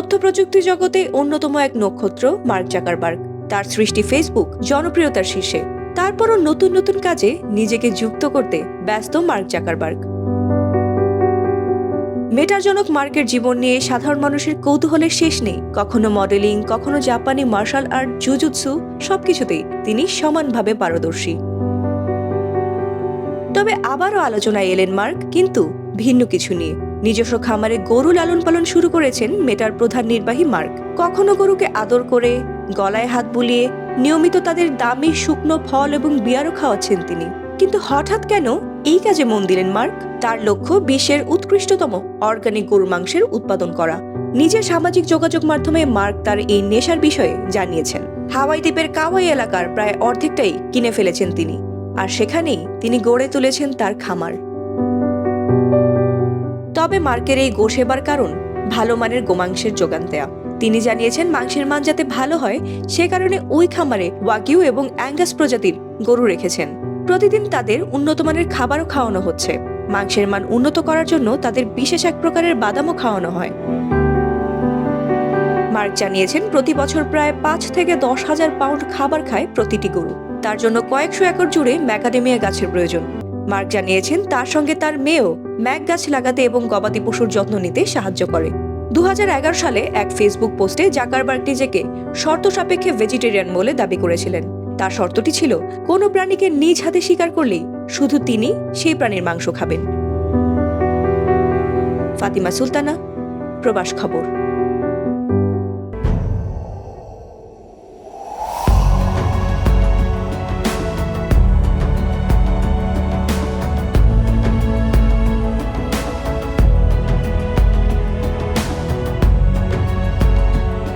তথ্য প্রযুক্তি জগতে অন্যতম এক নক্ষত্র, মার্ক জাকারবার্গ। তার সৃষ্টি ফেসবুক জনপ্রিয়তার শীর্ষে। তারপরও নতুন নতুন কাজে নিজেকে যুক্ত করতে ব্যস্ত মার্ক জাকারবার্গ। মেটার জনক মার্কের জীবন নিয়ে সাধারণ মানুষের কৌতূহলের শেষ নেই। কখনো মডেলিং, কখনো জাপানি মার্শাল আর্ট, জুজুৎসু, সবকিছুতেই তিনি সমানভাবে পারদর্শী। তবে আবারও আলোচনায় এলেন মার্ক, কিন্তু ভিন্ন কিছু নিয়ে। নিজস্ব খামারে গরু লালন পালন শুরু করেছেন মেটার প্রধান নির্বাহী মার্ক। কখনো গরুকে আদর করে, গলায় হাত বুলিয়ে, নিয়মিত তাদের দামি শুকনো ফল এবং বিয়ারও খাওয়াচ্ছেন তিনি। কিন্তু হঠাৎ কেন এই কাজে মন দিলেন মার্ক? তার লক্ষ্য বিশ্বের উৎকৃষ্টতম অর্গানিক গরু মাংসের উৎপাদন করা। নিজের সামাজিক যোগাযোগ মাধ্যমে মার্ক তার এই নেশার বিষয়ে জানিয়েছেন। হাওয়াই দ্বীপের কাওয়াই এলাকার প্রায় অর্ধেকটাই কিনে ফেলেছেন তিনি। আর সেখানেই তিনি গড়ে তুলেছেন তার খামার। তবে মার্কের এই গো সেবার কারণ, ভালো মানের গোমাংসের যোগান দেয়া। তিনি জানিয়েছেন, মাংসের মান যাতে ভালো হয়, সে কারণে ওই খামারে ওয়াকিউ এবং অ্যাঙ্গাস প্রজাতির গরু রেখেছেন। প্রতিদিন তাদের উন্নত মানের খাবারও খাওয়ানো হচ্ছে। মাংসের মান উন্নত করার জন্য তাদের বিশেষ এক প্রকারের বাদামও খাওয়ানো হয়। মার্ক জানিয়েছেন, প্রতি বছর প্রায় পাঁচ থেকে দশ হাজার পাউন্ড খাবার খায় প্রতিটি গরু। তার জন্য কয়েকশো একর জুড়ে ম্যাকাডেমিয়া গাছের প্রয়োজন। মার্ক জানিয়েছেন, তার সঙ্গে তার মেয়েও ম্যাক গাছ লাগাতে এবং গবাদি পশুর যত্ন নিতে সাহায্য করে। দু হাজার এগারো সালে এক ফেসবুক পোস্টে জাকারবার্গ নিজেকে শর্ত সাপেক্ষে ভেজিটেরিয়ান বলে দাবি করেছিলেন। তার শর্তটি ছিল, কোনো প্রাণীকে নিজ হাতে শিকার করলেই শুধু তিনি সেই প্রাণীর মাংস খাবেন। ফাতিমা সুলতানা, প্রবাস খবর।